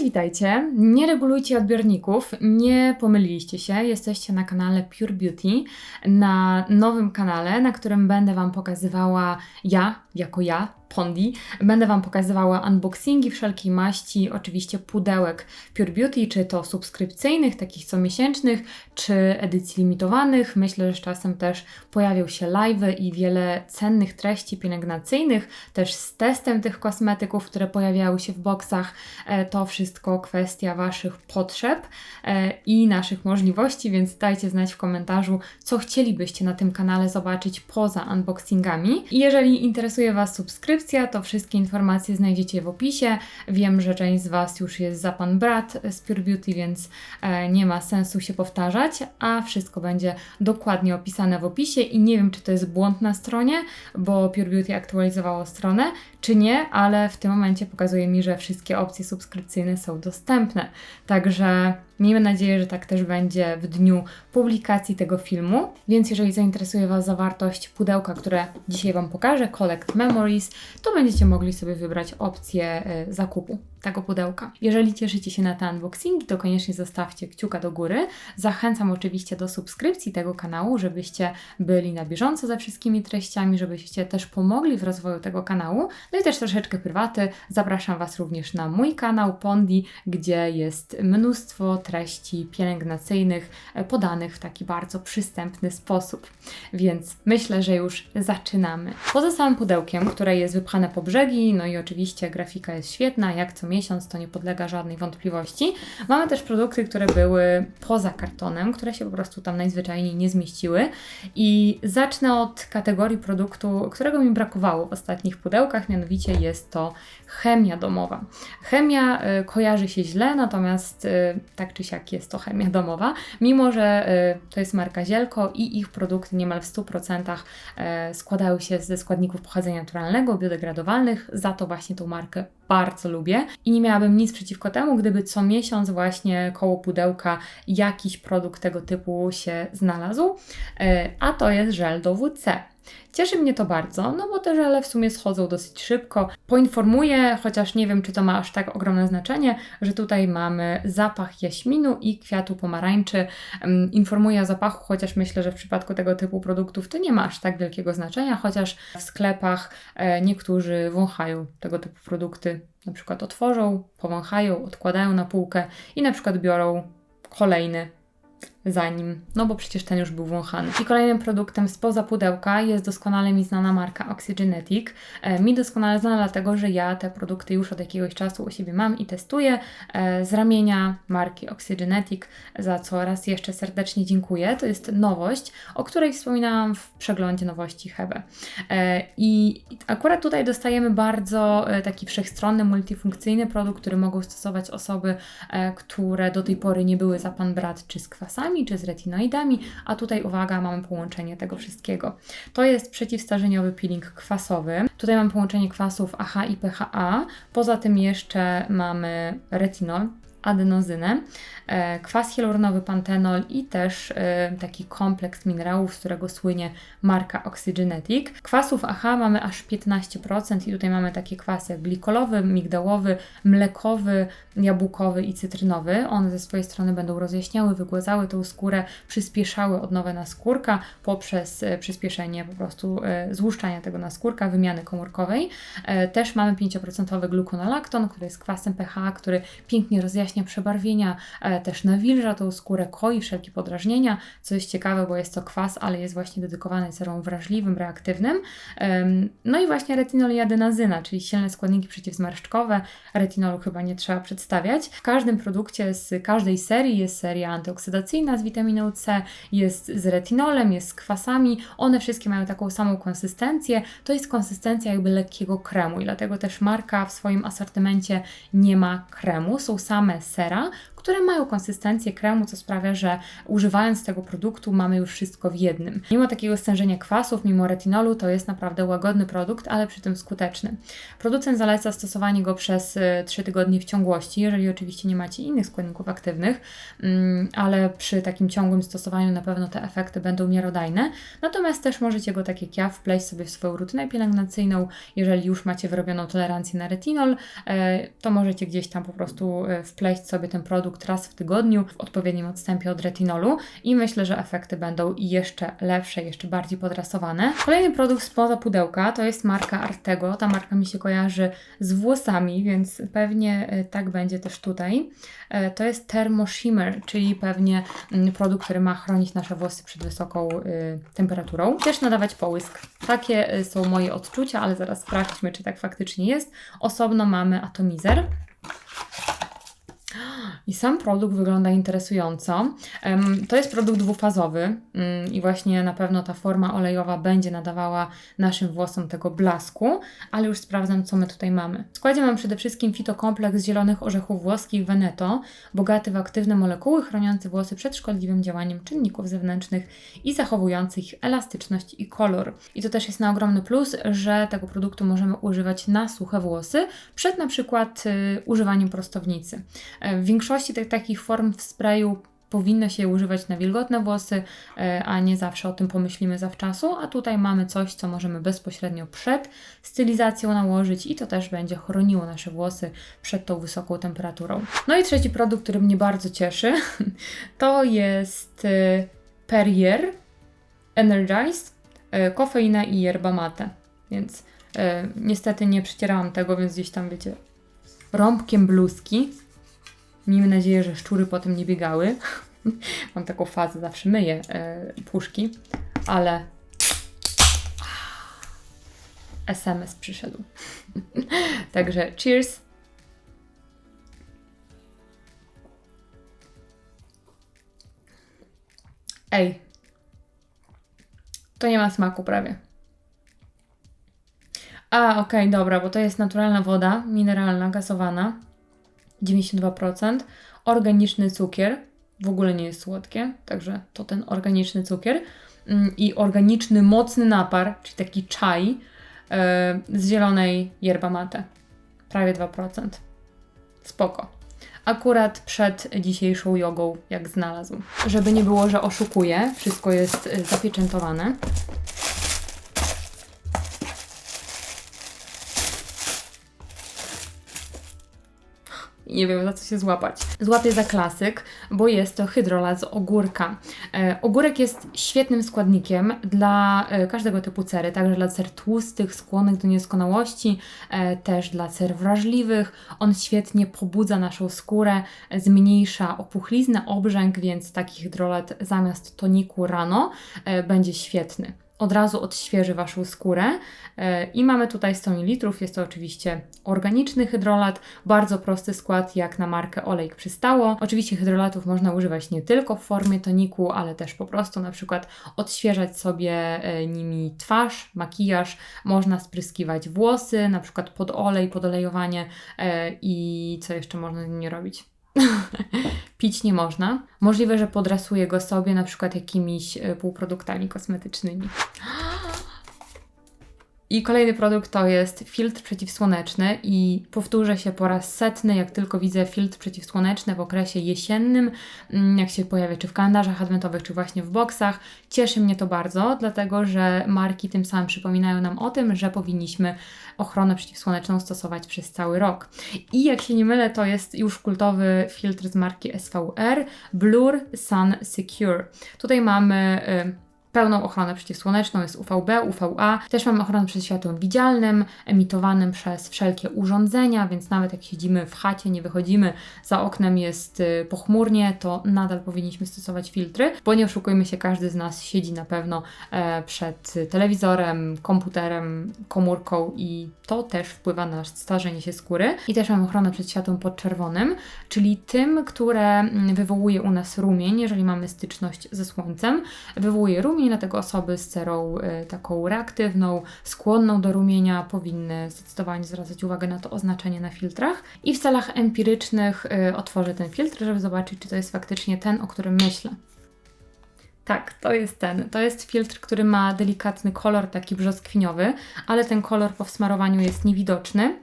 Cześć, witajcie. Nie regulujcie odbiorników, nie pomyliliście się. Jesteście na kanale Pure Beauty, na nowym kanale, na którym będę Wam pokazywała ja, jako ja, Pondi. Będę Wam pokazywała unboxingi wszelkiej maści, oczywiście pudełek Pure Beauty, czy to subskrypcyjnych, takich comiesięcznych, czy edycji limitowanych. Myślę, że z czasem też pojawią się live'y i wiele cennych treści pielęgnacyjnych, też z testem tych kosmetyków, które pojawiały się w boksach. E, To wszystko kwestia Waszych potrzeb e, i naszych możliwości, więc dajcie znać w komentarzu, co chcielibyście na tym kanale zobaczyć poza unboxingami. I jeżeli interesuje Was subskrypcja, to wszystkie informacje znajdziecie w opisie. Wiem, że część z Was już jest za pan brat z Pure Beauty, więc e, nie ma sensu się powtarzać, a wszystko będzie dokładnie opisane w opisie i nie wiem, czy to jest błąd na stronie, bo Pure Beauty aktualizowało stronę, czy nie, ale w tym momencie pokazuje mi, że wszystkie opcje subskrypcyjne są dostępne. Także Miejmy nadzieję, że tak też będzie w dniu publikacji tego filmu. Więc jeżeli zainteresuje Was zawartość pudełka, które dzisiaj Wam pokażę, Collect Memories, to będziecie mogli sobie wybrać opcję y, zakupu tego pudełka. Jeżeli cieszycie się na te unboxingi, to koniecznie zostawcie kciuka do góry. Zachęcam oczywiście do subskrypcji tego kanału, żebyście byli na bieżąco ze wszystkimi treściami, żebyście też pomogli w rozwoju tego kanału. No i też troszeczkę prywaty. Zapraszam Was również na mój kanał Pondi, gdzie jest mnóstwo treści pielęgnacyjnych e, podanych w taki bardzo przystępny sposób. Więc myślę, że już zaczynamy. Poza samym pudełkiem, które jest wypchane po brzegi, no i oczywiście grafika jest świetna, jak co miesiąc, to nie podlega żadnej wątpliwości. Mamy też produkty, które były poza kartonem, które się po prostu tam najzwyczajniej nie zmieściły. I zacznę od kategorii produktu, którego mi brakowało w ostatnich pudełkach, mianowicie jest to chemia domowa. Chemia y, kojarzy się źle, natomiast y, tak czy siak jest to chemia domowa, mimo że y, to jest marka Zielko i ich produkty niemal w 100% y, składały się ze składników pochodzenia naturalnego, biodegradowalnych, za to właśnie tą markę bardzo lubię i nie miałabym nic przeciwko temu, gdyby co miesiąc właśnie koło pudełka jakiś produkt tego typu się znalazł, y, a to jest żel do WC. Cieszy mnie to bardzo, no bo te żele w sumie schodzą dosyć szybko. Poinformuję, chociaż nie wiem, czy to ma aż tak ogromne znaczenie, że tutaj mamy zapach jaśminu i kwiatu pomarańczy. Um, informuję o zapachu, chociaż myślę, że w przypadku tego typu produktów to nie ma aż tak wielkiego znaczenia, chociaż w sklepach e, niektórzy wąchają tego typu produkty. Na przykład otworzą, powąchają, odkładają na półkę i na przykład biorą kolejny za nim, no bo przecież ten już był wąchany. I kolejnym produktem spoza pudełka jest doskonale mi znana marka Oxygenetic. E, mi doskonale znana dlatego, że ja te produkty już od jakiegoś czasu u siebie mam i testuję e, z ramienia marki Oxygenetic, za co raz jeszcze serdecznie dziękuję. To jest nowość, o której wspominałam w przeglądzie nowości Hebe. E, I akurat tutaj dostajemy bardzo taki wszechstronny, multifunkcyjny produkt, który mogą stosować osoby, które do tej pory nie były za pan brat czy z kwasami, czy z retinoidami, a tutaj uwaga, mamy połączenie tego wszystkiego. To jest przeciwstarzeniowy peeling kwasowy. Tutaj mamy połączenie kwasów AHA i PHA. Poza tym jeszcze mamy retinol, adenozynę, e, kwas hialuronowy pantenol i też e, taki kompleks minerałów, z którego słynie marka Oxygenetic. Kwasów AHA mamy aż 15% i tutaj mamy takie kwasy jak glikolowy, migdałowy, mlekowy, jabłkowy i cytrynowy. One ze swojej strony będą rozjaśniały, wygładzały tą skórę, przyspieszały odnowę naskórka poprzez e, przyspieszenie po prostu złuszczania tego naskórka, wymiany komórkowej. Też mamy 5% gluconolakton, który jest kwasem pH, który pięknie rozjaśnia przebarwienia, e, też nawilża tą skórę, koi wszelkie podrażnienia, co jest ciekawe, bo jest to kwas, ale jest właśnie dedykowany serom wrażliwym, reaktywnym. No i właśnie retinol i adenazyna, czyli silne składniki przeciwzmarszczkowe. Retinolu chyba nie trzeba przedstawiać. W każdym produkcie z każdej serii jest seria antyoksydacyjna z witaminą C, jest z retinolem, jest z kwasami. One wszystkie mają taką samą konsystencję. To jest konsystencja jakby lekkiego kremu i dlatego też marka w swoim asortymencie nie ma kremu. Są same sera, które mają konsystencję kremu, co sprawia, że używając tego produktu mamy już wszystko w jednym. Mimo takiego stężenia kwasów, mimo retinolu, to jest naprawdę łagodny produkt, ale przy tym skuteczny. Producent zaleca stosowanie go przez 3 tygodnie w ciągłości, jeżeli oczywiście nie macie innych składników aktywnych, mm, ale przy takim ciągłym stosowaniu na pewno te efekty będą miarodajne. Natomiast też możecie go, tak jak ja, wpleść sobie w swoją rutynę pielęgnacyjną. Jeżeli już macie wyrobioną tolerancję na retinol, e, to możecie gdzieś tam po prostu e, wpleść sobie ten produkt raz w tygodniu w odpowiednim odstępie od retinolu i myślę, że efekty będą jeszcze lepsze, jeszcze bardziej podrasowane. Kolejny produkt spoza pudełka to jest marka Artego. Ta marka mi się kojarzy z włosami, więc pewnie e, tak będzie też tutaj. To jest Thermo Shimmer, czyli pewnie mm, produkt, który ma chronić nasze włosy przed wysoką temperaturą. Też nadawać połysk. Takie są moje odczucia, ale zaraz sprawdźmy, czy tak faktycznie jest. Osobno mamy atomizer. I sam produkt wygląda interesująco. To jest produkt dwufazowy mm, i właśnie na pewno ta forma olejowa będzie nadawała naszym włosom tego blasku, ale już sprawdzam, co my tutaj mamy. W składzie mam przede wszystkim fitokompleks zielonych orzechów włoskich Veneto, bogaty w aktywne molekuły chroniące włosy przed szkodliwym działaniem czynników zewnętrznych i zachowujący ich elastyczność i kolor. I to też jest na ogromny plus, że tego produktu możemy używać na suche włosy przed na przykład y, używaniem prostownicy. E, w większości tych takich form w sprayu powinno się używać na wilgotne włosy, e, a nie zawsze o tym pomyślimy zawczasu, a tutaj mamy coś, co możemy bezpośrednio przed stylizacją nałożyć i to też będzie chroniło nasze włosy przed tą wysoką temperaturą. No i trzeci produkt, który mnie bardzo cieszy, to jest e, Perrier Energize, kofeina i yerba mate, więc niestety nie przecierałam tego, więc gdzieś tam wiecie, rąbkiem bluzki Miejmy nadzieję, że szczury potem nie biegały. Mam taką fazę, zawsze myję e, puszki, ale SMS przyszedł. Także cheers. Ej, to nie ma smaku prawie. A, okej, okay, dobra, bo to jest naturalna woda, mineralna, gazowana. 92%. Organiczny cukier, w ogóle nie jest słodkie, także to ten organiczny cukier. Mm, I organiczny, mocny napar, czyli taki czaj e, z zielonej yerba mate. Prawie 2%. Spoko. Akurat przed dzisiejszą jogą, jak znalazł. Żeby nie było, że oszukuję, wszystko jest e, zapieczętowane. nie wiem za co się złapać. Złapię za klasyk, bo jest to hydrolat z ogórka. E, ogórek jest świetnym składnikiem dla e, każdego typu cery, także dla cer tłustych, skłonnych do nieskonałości, e, też dla cer wrażliwych. On świetnie pobudza naszą skórę, zmniejsza opuchliznę, obrzęk, więc taki hydrolat zamiast toniku rano będzie świetny od razu odświeży Waszą skórę. E, I mamy tutaj 100 ml. Jest to oczywiście organiczny hydrolat, bardzo prosty skład jak na markę olejk przystało. Oczywiście hydrolatów można używać nie tylko w formie toniku, ale też po prostu na przykład odświeżać sobie e, nimi twarz, makijaż, można spryskiwać włosy, na przykład pod olej, pod olejowanie e, i co jeszcze można z nimi robić? Pić nie można. Możliwe, że podrasuje go sobie na przykład jakimiś e, półproduktami kosmetycznymi. I kolejny produkt to jest filtr przeciwsłoneczny i powtórzę się po raz setny, jak tylko widzę filtr przeciwsłoneczny w okresie jesiennym, mm, jak się pojawia czy w kalendarzach adwentowych, czy właśnie w boksach. Cieszy mnie to bardzo, dlatego że marki tym samym przypominają nam o tym, że powinniśmy ochronę przeciwsłoneczną stosować przez cały rok. I jak się nie mylę, to jest już kultowy filtr z marki SVR Blur Sun Secure. Tutaj mamy... Y pełną ochronę przeciwsłoneczną, jest UVB, UVA. Też mamy ochronę przed światłem widzialnym, emitowanym przez wszelkie urządzenia, więc nawet jak siedzimy w chacie, nie wychodzimy, za oknem jest y, pochmurnie, to nadal powinniśmy stosować filtry, bo nie oszukujmy się, każdy z nas siedzi na pewno e, przed telewizorem, komputerem, komórką i to też wpływa na starzenie się skóry. I też mamy ochronę przed światłem podczerwonym, czyli tym, które mm, wywołuje u nas rumień, jeżeli mamy styczność ze słońcem, wywołuje rumień, strumień, dlatego osoby z cerą y, taką reaktywną, skłonną do rumienia powinny zdecydowanie zwracać uwagę na to oznaczenie na filtrach. I w celach empirycznych y, otworzę ten filtr, żeby zobaczyć, czy to jest faktycznie ten, o którym myślę. Tak, to jest ten. To jest filtr, który ma delikatny kolor, taki brzoskwiniowy, ale ten kolor po wsmarowaniu jest niewidoczny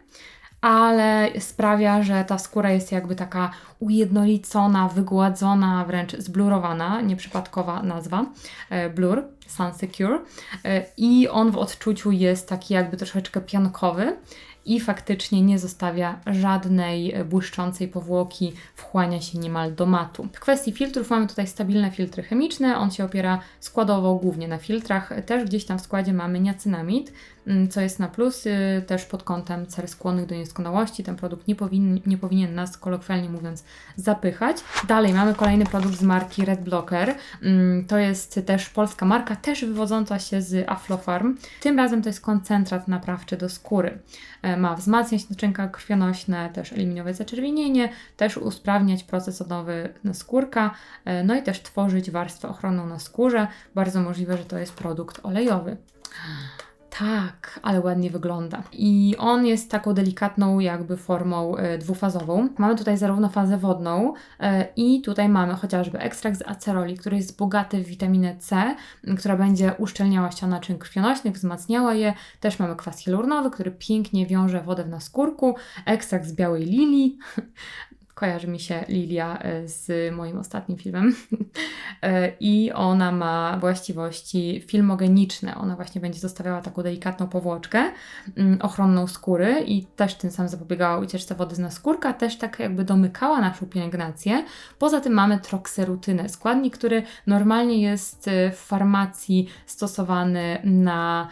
ale sprawia, że ta skóra jest jakby taka ujednolicona, wygładzona, wręcz zblurowana, nieprzypadkowa nazwa, e, blur, Sun Secure. E, i on w odczuciu jest taki jakby troszeczkę piankowy i faktycznie nie zostawia żadnej błyszczącej powłoki, wchłania się niemal do matu. W kwestii filtrów mamy tutaj stabilne filtry chemiczne, on się opiera składowo głównie na filtrach, też gdzieś tam w składzie mamy niacynamid, Mm, co jest na plus, y, też pod kątem cer skłonnych do niedoskonałości. Ten produkt nie powinien, nie powinien nas, kolokwialnie mówiąc, zapychać. Dalej mamy kolejny produkt z marki Red Blocker. Mm, to jest też polska marka, też wywodząca się z Aflofarm. Tym razem to jest koncentrat naprawczy do skóry. Ma wzmacniać naczynka krwionośne, też eliminować zaczerwienienie, też usprawniać proces odnowy skórka, e, no i też tworzyć warstwę ochronną na skórze. Bardzo możliwe, że to jest produkt olejowy. Tak, ale ładnie wygląda. I on jest taką delikatną jakby formą e, dwufazową. Mamy tutaj zarówno fazę wodną e, i tutaj mamy chociażby ekstrakt z aceroli, który jest bogaty w witaminę C, która będzie uszczelniała ścian naczyń krwionośnych, wzmacniała je. Też mamy kwas hialuronowy, który pięknie wiąże wodę w naskórku. Ekstrakt z białej lilii, kojarzy mi się Lilia e, z moim ostatnim filmem. E, I ona ma właściwości filmogeniczne. Ona właśnie będzie zostawiała taką delikatną powłoczkę mm, ochronną skóry i też tym samym zapobiegała ucieczce wody z naskórka, też tak jakby domykała naszą pielęgnację. Poza tym mamy trokserutynę, składnik, który normalnie jest e, w farmacji stosowany na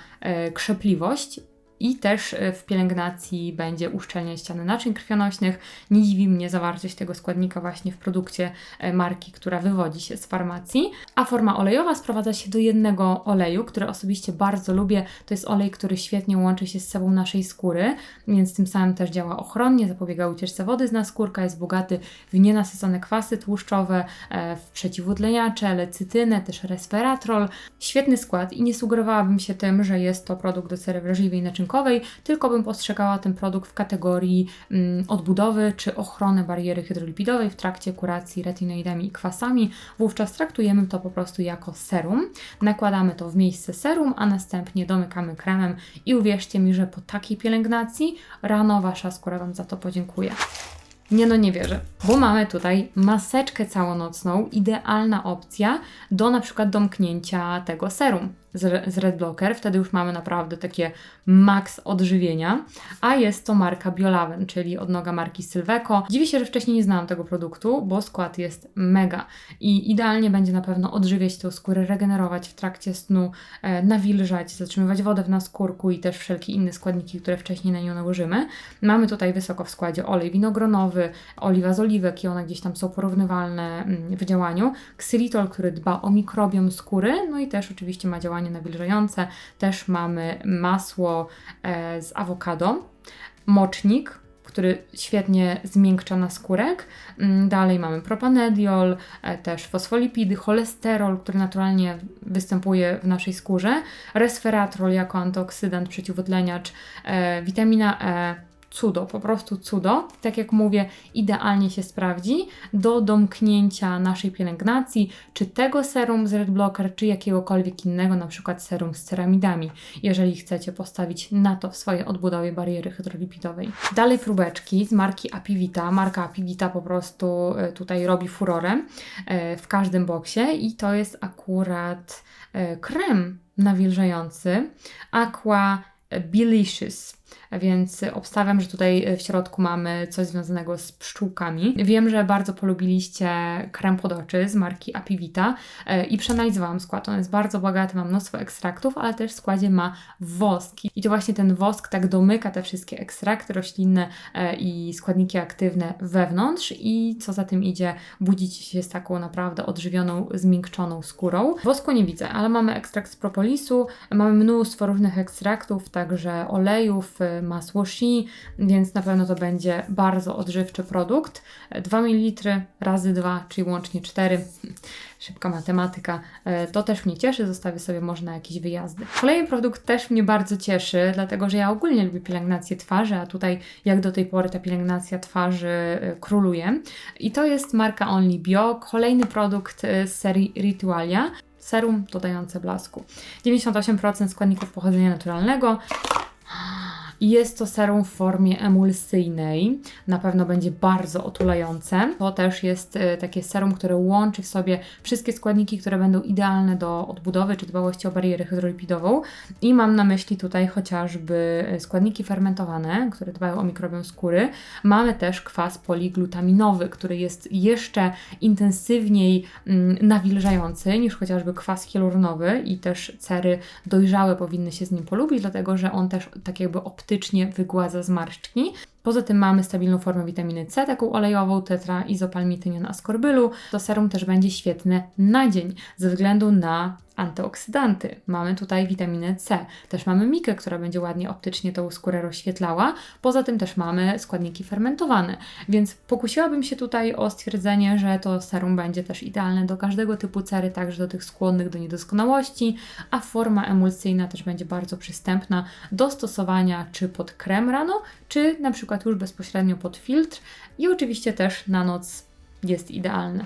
krzepliwość i też e, w pielęgnacji będzie uszczelniać ściany naczyń krwionośnych. Nie dziwi mnie zawartość tego składnika właśnie w produkcie e, marki, która wywodzi się z farmacji. A forma olejowa sprowadza się do jednego oleju, który osobiście bardzo lubię. To jest olej, który świetnie łączy się z sobą naszej skóry, więc tym samym też działa ochronnie, zapobiega ucieczce wody z naskórka, jest bogaty w nienasycone kwasy tłuszczowe, e, w przeciwutleniacze, lecytynę, też resveratrol. Świetny skład i nie sugerowałabym się tym, że jest to produkt do cery wrażliwej tylko bym postrzegała ten produkt w kategorii mm, odbudowy czy ochrony bariery hydrolipidowej w trakcie kuracji retinoidami i kwasami. Wówczas traktujemy to po prostu jako serum. Nakładamy to w miejsce serum, a następnie domykamy kremem i uwierzcie mi, że po takiej pielęgnacji rano Wasza skóra Wam za to podziękuje. Nie no, nie wierzę, bo mamy tutaj maseczkę całonocną, idealna opcja do na przykład domknięcia tego serum z, z Red Blocker. Wtedy już mamy naprawdę takie maks odżywienia. A jest to marka Biolaven, czyli odnoga marki Sylveco. Dziwię się, że wcześniej nie znałam tego produktu, bo skład jest mega i idealnie będzie na pewno odżywiać tę skórę, regenerować w trakcie snu, e, nawilżać, zatrzymywać wodę w naskórku i też wszelkie inne składniki, które wcześniej na nią nałożymy. Mamy tutaj wysoko w składzie olej winogronowy, oliwa z oliwek i one gdzieś tam są porównywalne mm, w działaniu. Xylitol, który dba o mikrobiom skóry, no i też oczywiście ma działanie nawilżające. Też mamy masło e, z awokado, mocznik, który świetnie zmiękcza naskórek. Mm, dalej mamy propanediol, e, też fosfolipidy, cholesterol, który naturalnie występuje w naszej skórze, resveratrol jako antyoksydant, przeciwutleniacz, e, witamina E, cudo, po prostu cudo. Tak jak mówię, idealnie się sprawdzi do domknięcia naszej pielęgnacji, czy tego serum z Red Blocker, czy jakiegokolwiek innego, na przykład serum z ceramidami, jeżeli chcecie postawić na to w swojej odbudowie bariery hydrolipidowej. Dalej próbeczki z marki Apivita. Marka Apivita po prostu e, tutaj robi furorę e, w każdym boksie i to jest akurat e, krem nawilżający Aqua Belicious więc obstawiam, że tutaj w środku mamy coś związanego z pszczółkami. Wiem, że bardzo polubiliście krem pod oczy z marki Apivita e, i przeanalizowałam skład. On jest bardzo bogaty, ma mnóstwo ekstraktów, ale też w składzie ma wosk. I to właśnie ten wosk tak domyka te wszystkie ekstrakty roślinne e, i składniki aktywne wewnątrz i co za tym idzie, budzić się z taką naprawdę odżywioną, zmiękczoną skórą. Wosku nie widzę, ale mamy ekstrakt z propolisu, mamy mnóstwo różnych ekstraktów, także olejów, masło Shi, więc na pewno to będzie bardzo odżywczy produkt. 2 ml razy 2, czyli łącznie 4 szybka matematyka. E, to też mnie cieszy, zostawię sobie może na jakieś wyjazdy. Kolejny produkt też mnie bardzo cieszy, dlatego że ja ogólnie lubię pielęgnację twarzy, a tutaj jak do tej pory ta pielęgnacja twarzy e, króluje. I to jest marka Only Bio, kolejny produkt z serii Ritualia. Serum dodające blasku. 98% składników pochodzenia naturalnego. Jest to serum w formie emulsyjnej. Na pewno będzie bardzo otulające. To też jest e, takie serum, które łączy w sobie wszystkie składniki, które będą idealne do odbudowy czy dbałości o barierę hydrolipidową. I mam na myśli tutaj chociażby e, składniki fermentowane, które dbają o mikrobiom skóry. Mamy też kwas poliglutaminowy, który jest jeszcze intensywniej mm, nawilżający niż chociażby kwas hialuronowy i też cery dojrzałe powinny się z nim polubić, dlatego że on też tak jakby optymalnie optycznie wygładza zmarszczki. Poza tym mamy stabilną formę witaminy C, taką olejową, tetraizopalmitynion askorbylu. To serum też będzie świetne na dzień, ze względu na antyoksydanty. Mamy tutaj witaminę C. Też mamy mikę, która będzie ładnie optycznie tą skórę rozświetlała. Poza tym też mamy składniki fermentowane. Więc pokusiłabym się tutaj o stwierdzenie, że to serum będzie też idealne do każdego typu cery, także do tych skłonnych do niedoskonałości, a forma emulsyjna też będzie bardzo przystępna do stosowania czy pod krem rano, czy na przykład już bezpośrednio pod filtr i oczywiście też na noc jest idealne.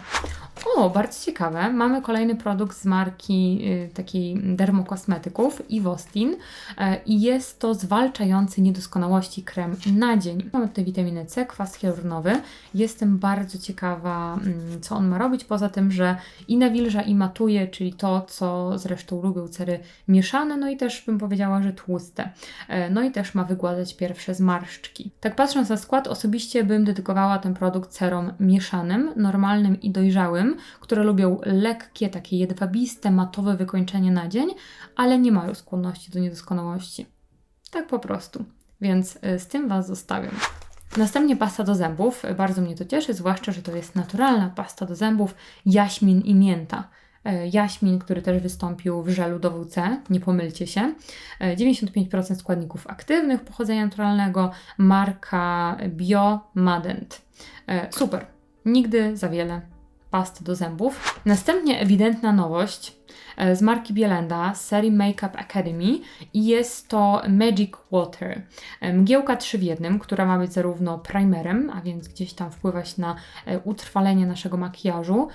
O, bardzo ciekawe. Mamy kolejny produkt z marki y, takiej dermokosmetyków Ivostin y, i jest to zwalczający niedoskonałości krem na dzień. Mamy tutaj witaminę C, kwas hialuronowy. Jestem bardzo ciekawa, y, co on ma robić, poza tym, że i nawilża, i matuje, czyli to, co zresztą lubią cery mieszane, no i też bym powiedziała, że tłuste. Y, no i też ma wygładać pierwsze zmarszczki. Tak patrząc na skład, osobiście bym dedykowała ten produkt cerom mieszanym, normalnym i dojrzałym, które lubią lekkie, takie jedwabiste, matowe wykończenie na dzień, ale nie mają skłonności do niedoskonałości. Tak po prostu. Więc y, z tym Was zostawiam. Następnie pasta do zębów. Bardzo mnie to cieszy, zwłaszcza, że to jest naturalna pasta do zębów, jaśmin i mięta. E, jaśmin, który też wystąpił w żelu do WC, nie pomylcie się. 95% e, składników aktywnych pochodzenia naturalnego, marka Bio Madent. Super, nigdy za wiele pasty do zębów. Następnie ewidentna nowość z marki Bielenda z serii Makeup Academy i jest to Magic Water. E, mgiełka 3 w 1, która ma być zarówno primerem, a więc gdzieś tam wpływać na e, utrwalenie naszego makijażu,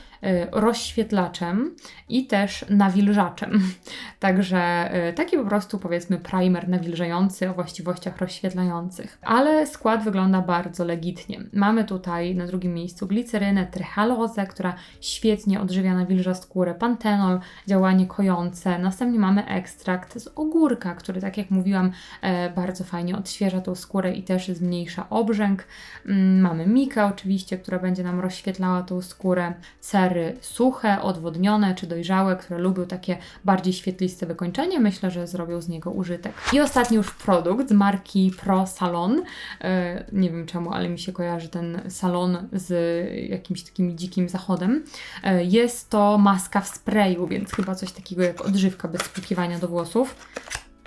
rozświetlaczem i też nawilżaczem. Także taki po prostu powiedzmy primer nawilżający o właściwościach rozświetlających. Ale skład wygląda bardzo legitnie. Mamy tutaj na drugim miejscu glicerynę, tryhalozę, która świetnie odżywia, nawilża skórę, pantenol, działanie kojące. Następnie mamy ekstrakt z ogórka, który, tak jak mówiłam, e, bardzo fajnie odświeża tą skórę i też zmniejsza obrzęk. Mm, mamy mikę oczywiście, która będzie nam rozświetlała tą skórę. Cery suche, odwodnione czy dojrzałe, które lubią takie bardziej świetliste wykończenie. Myślę, że zrobią z niego użytek. I ostatni już produkt z marki Pro Salon. E, nie wiem czemu, ale mi się kojarzy ten salon z jakimś takim dzikim zachodem. E, jest to maska w sprayu, więc chyba coś takiego jak odżywka bez spłukiwania do włosów.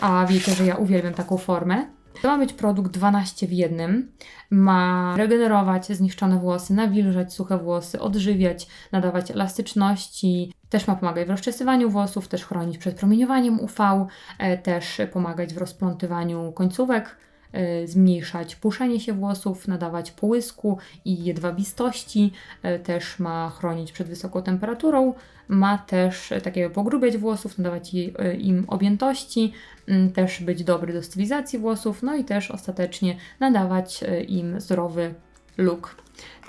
A wiecie, że ja uwielbiam taką formę. To ma być produkt 12 w jednym. Ma regenerować zniszczone włosy, nawilżać suche włosy, odżywiać, nadawać elastyczności. Też ma pomagać w rozczesywaniu włosów, też chronić przed promieniowaniem UV, e, też pomagać w rozplątywaniu końcówek zmniejszać puszenie się włosów, nadawać połysku i jedwabistości, e, też ma chronić przed wysoką temperaturą, ma też e, takiego pogrubiać włosów, nadawać im objętości, też być dobry do stylizacji włosów, no i też ostatecznie nadawać im zdrowy look.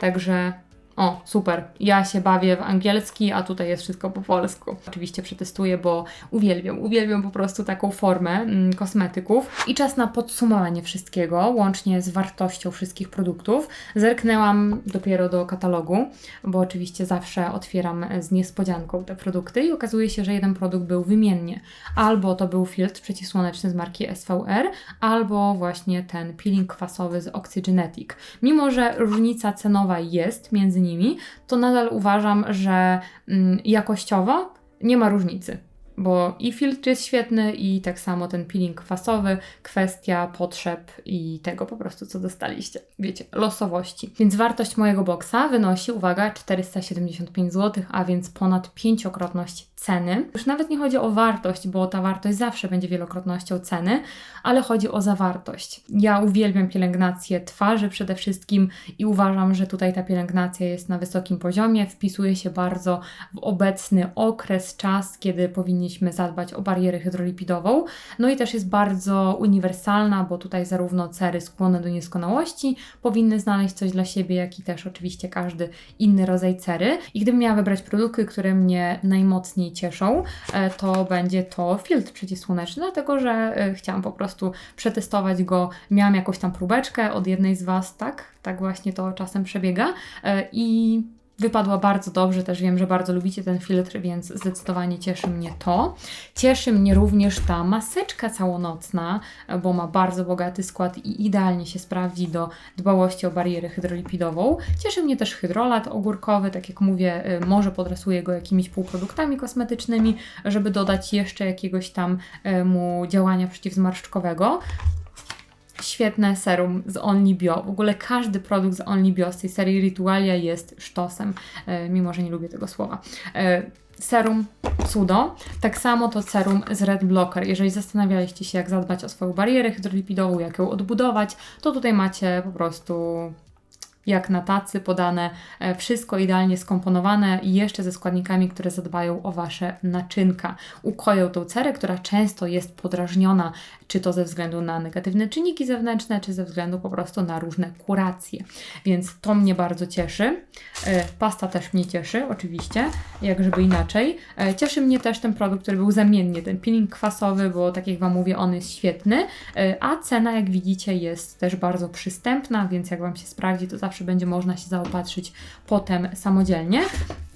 Także o, super, ja się bawię w angielski, a tutaj jest wszystko po polsku. Oczywiście przetestuję, bo uwielbiam, uwielbiam po prostu taką formę mm, kosmetyków. I czas na podsumowanie wszystkiego, łącznie z wartością wszystkich produktów. Zerknęłam dopiero do katalogu, bo oczywiście zawsze otwieram z niespodzianką te produkty i okazuje się, że jeden produkt był wymiennie. Albo to był filtr przeciwsłoneczny z marki SVR, albo właśnie ten peeling kwasowy z Oxygenetic. Mimo, że różnica cenowa jest między nimi, nimi, to nadal uważam, że mm, jakościowo nie ma różnicy. bo i filtr jest świetny, i tak samo ten peeling kwasowy, kwestia potrzeb i tego po prostu, co dostaliście. Wiecie, losowości. Więc wartość mojego boksa wynosi, uwaga, 475 zł, a więc ponad pięciokrotność ceny. Już nawet nie chodzi o wartość, bo ta wartość zawsze będzie wielokrotnością ceny, ale chodzi o zawartość. Ja uwielbiam pielęgnację twarzy przede wszystkim i uważam, że tutaj ta pielęgnacja jest na wysokim poziomie, wpisuje się bardzo w obecny okres, czas, kiedy powinniśmy zadbać o barierę hydrolipidową. No i też jest bardzo uniwersalna, bo tutaj zarówno cery skłonne do nieskonałości powinny znaleźć coś dla siebie, jak i też oczywiście każdy inny rodzaj cery. I gdybym miała wybrać produkty, które mnie najmocniej cieszą, e, to będzie to filtr przeciwsłoneczny, dlatego że e, chciałam po prostu przetestować go. Miałam jakąś tam próbeczkę od jednej z Was, tak? Tak właśnie to czasem przebiega. E, I Wypadła bardzo dobrze, też wiem, że bardzo lubicie ten filtr, więc zdecydowanie cieszy mnie to. Cieszy mnie również ta maseczka całonocna, bo ma bardzo bogaty skład i idealnie się sprawdzi do dbałości o barierę hydrolipidową. Cieszy mnie też hydrolat ogórkowy, tak jak mówię, y, może podrasuję go jakimiś półproduktami kosmetycznymi, żeby dodać jeszcze jakiegoś tam y, mu działania przeciwzmarszczkowego świetne serum z Only Bio. W ogóle każdy produkt z Only Bio z tej serii Ritualia jest sztosem, e, mimo że nie lubię tego słowa. E, serum Sudo, tak samo to serum z Red Blocker. Jeżeli zastanawialiście się, jak zadbać o swoją barierę hydrolipidową, jak ją odbudować, to tutaj macie po prostu jak na tacy podane, e, wszystko idealnie skomponowane i jeszcze ze składnikami, które zadbają o Wasze naczynka. Ukoją tą cerę, która często jest podrażniona, czy to ze względu na negatywne czynniki zewnętrzne, czy ze względu po prostu na różne kuracje. Więc to mnie bardzo cieszy. E, pasta też mnie cieszy, oczywiście, jak żeby inaczej. E, cieszy mnie też ten produkt, który był zamiennie, ten peeling kwasowy, bo tak jak Wam mówię, on jest świetny, a cena, jak widzicie, jest też bardzo przystępna, więc jak Wam się sprawdzi, to zawsze zawsze będzie można się zaopatrzyć potem samodzielnie.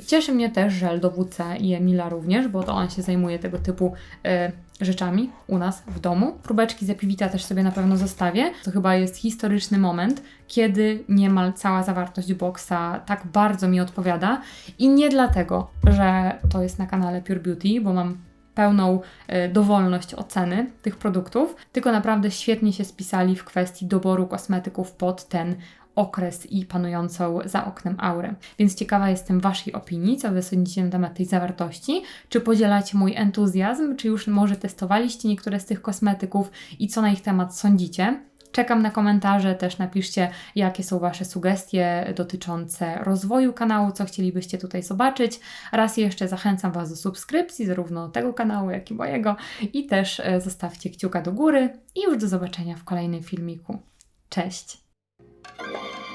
Cieszy mnie też żel do WC i Emila również, bo to on się zajmuje tego typu y, rzeczami u nas w domu. Próbeczki z Epiwita też sobie na pewno zostawię. To chyba jest historyczny moment, kiedy niemal cała zawartość boksa tak bardzo mi odpowiada i nie dlatego, że to jest na kanale Pure Beauty, bo mam pełną y, dowolność oceny tych produktów, tylko naprawdę świetnie się spisali w kwestii doboru kosmetyków pod ten okres i panującą za oknem aurę. Więc ciekawa jestem Waszej opinii, co Wy sądzicie na temat tej zawartości. Czy podzielacie mój entuzjazm, czy już może testowaliście niektóre z tych kosmetyków i co na ich temat sądzicie? Czekam na komentarze, też napiszcie, jakie są Wasze sugestie dotyczące rozwoju kanału, co chcielibyście tutaj zobaczyć. Raz jeszcze zachęcam Was do subskrypcji, zarówno tego kanału, jak i mojego, i też e, zostawcie kciuka do góry. I już do zobaczenia w kolejnym filmiku. Cześć! Thank you.